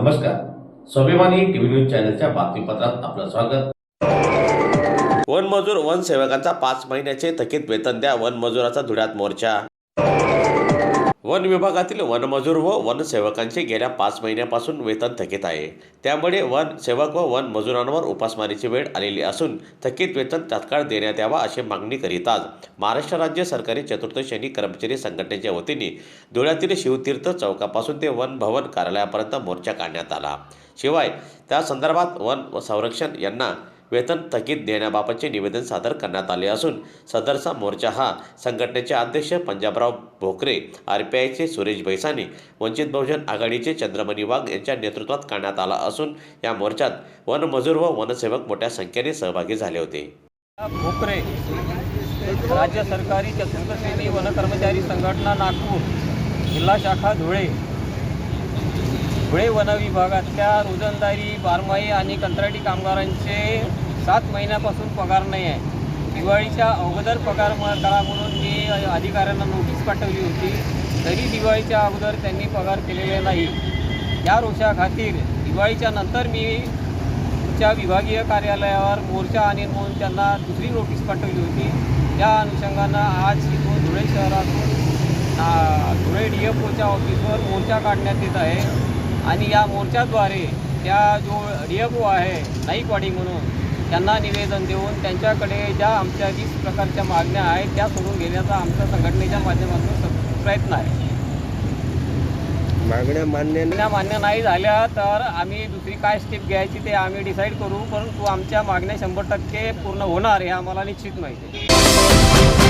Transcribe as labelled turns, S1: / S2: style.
S1: नमस्कार. स्वाभिमानी TV news चॅनलच्या बातमीपत्रात आपलं स्वागत. वनमजूर वनसेवकांचा पाच महिन्याचे थकीत वेतन द्या वनमजुराचा धुळ्यात मोर्चा. वन विभागातील वनमजूर व वनसेवकांचे गेल्या पाच महिन्यापासून वेतन थकीत आहे. त्यामुळे वनसेवक व वन मजुरांवर उपासमारीची वेळ आलेली असून थकीत वेतन तात्काळ देण्यात यावा अशी मागणी करीत आज महाराष्ट्र राज्य सरकारी चतुर्थ श्रेणी कर्मचारी संघटनेच्या वतीने धुळ्यातील शिवतीर्थ चौकापासून ते वन भवन कार्यालयापर्यंत मोर्चा काढण्यात आला. शिवाय त्या संदर्भात वन संरक्षण यांना वेतन थकीत देण्याबाबतचे निवेदन सादर करण्यात आले असून सदरचा मोर्चा हा संघटनेचे अध्यक्ष पंजाबराव भोकरे आर पी आयचे सुरेश भैसाने वंचित बहुजन आघाडीचे चंद्रमणी वाघ यांच्या नेतृत्वात करण्यात आला असून या मोर्चात वनमजूर व वनसेवक मोठ्या संख्येने सहभागी झाले होते.
S2: भोकरे राज्य सरकारी चतुर्थ श्रेणी वन कर्मचारी संघटना नागपूर जिल्हा शाखा धुळे. धुळे वन विभागातल्या रोजंदारी बारमाही आणि कंत्राटी कामगारांचे सात महिन्यापासून पगार नाही आहे. दिवाळीच्या अगोदर पगार करा म्हणून मी अधिकाऱ्यांना नोटीस पाठवली होती. तरी दिवाळीच्या अगोदर त्यांनी पगार केलेले नाही. या रोषाखातीर दिवाळीच्या नंतर मी तुमच्या विभागीय कार्यालयावर मोर्चा आणि म्हणून त्यांना दुसरी नोटीस पाठवली होती. त्या अनुषंगानं आज इथून धुळे शहरातून धुळे डी एफ ओच्या ऑफिसवर मोर्चा काढण्यात येत आहे. आणि या मोर्चाद्वारे त्या जो डी एफ ओ आहे नाईकवाडी म्हणून त्यांना निवेदन देऊन त्यांच्याकडे ज्या आमच्या वीस प्रकारच्या मागण्या आहेत त्या सोडून घेण्याचा आमच्या संघटनेच्या माध्यमातून प्रयत्न आहे.
S3: मागण्या मान्य
S2: मागण्या मान्य नाही झाल्या तर आम्ही दुसरी काय स्टेप घ्यायची ते आम्ही डिसाईड करू परंतु आमच्या मागण्या शंभर टक्के पूर्ण होणार हे आम्हाला निश्चित माहिती आहे.